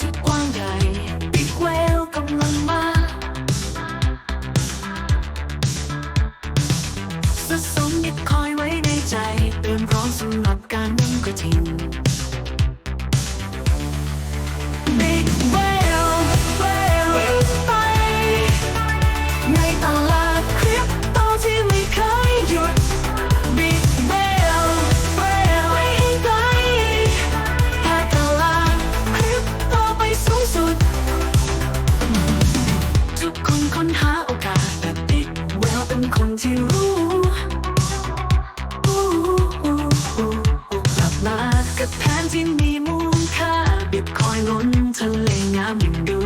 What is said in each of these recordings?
ที่กว้างใหญ่บิ๊กเวลกำลังมาสะสมบิตคอยไว้ในใจเตรียมพร้อมสำหรับการวิ่งกระทิง ที่รู้กลับมากับแผนที่มีมูลค่าบิตคอยล้นทะเลงามยิ่งดู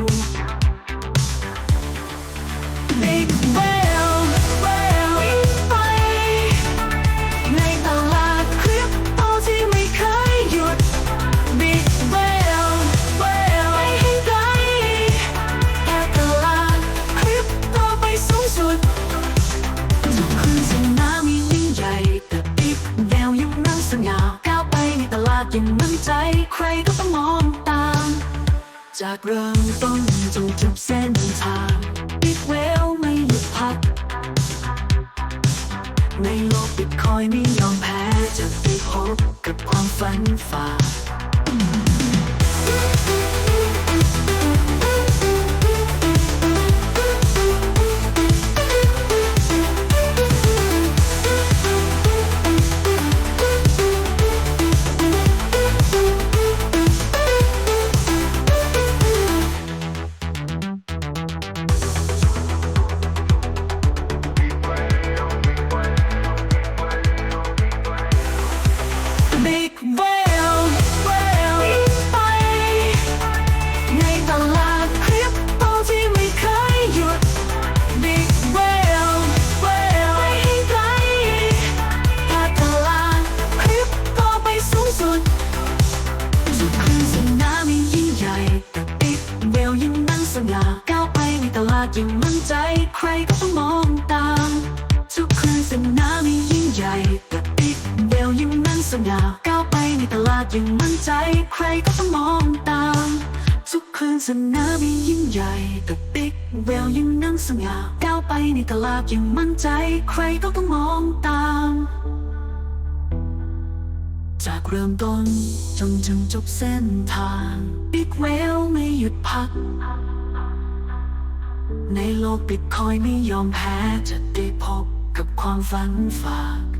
ในตลาดยังมั่นใจใครก็ต้องมองตาม จากเริ่มต้นจนจบเส้นทางบิดเวลไม่หยุดพัก ในโลกบิตคอยไม่ยอมแพ้จะไปพบกับความฝันฝ่า Big Whale Whale ไป ในตลาดคริปโตที่ไม่เคยหยุด Big Whale Whale ไปให้ไกลแค่ตลาดคริปโตไปสูงสุดสุดคืนสึนามียิ่งใหญ่ Big Whale ยังนั่งสง่าก้าวไปในตลาดยังมั่นใจ ในตลาดยังมั่นใจใครก็ต้องมองตาม ทุกคืนสนามียิ่งใหญ่แต่ Big Whale ยังนั่งสง่าก้าวไปในตลาดยังมั่นใจใครก็ต้องมองตาม จากเริ่มต้นจนถึงจบเส้นทาง Big Whale ไม่หยุดพัก ในโลกบิตคอยไม่ยอมแพ้จะได้พบกับความฝันฝาก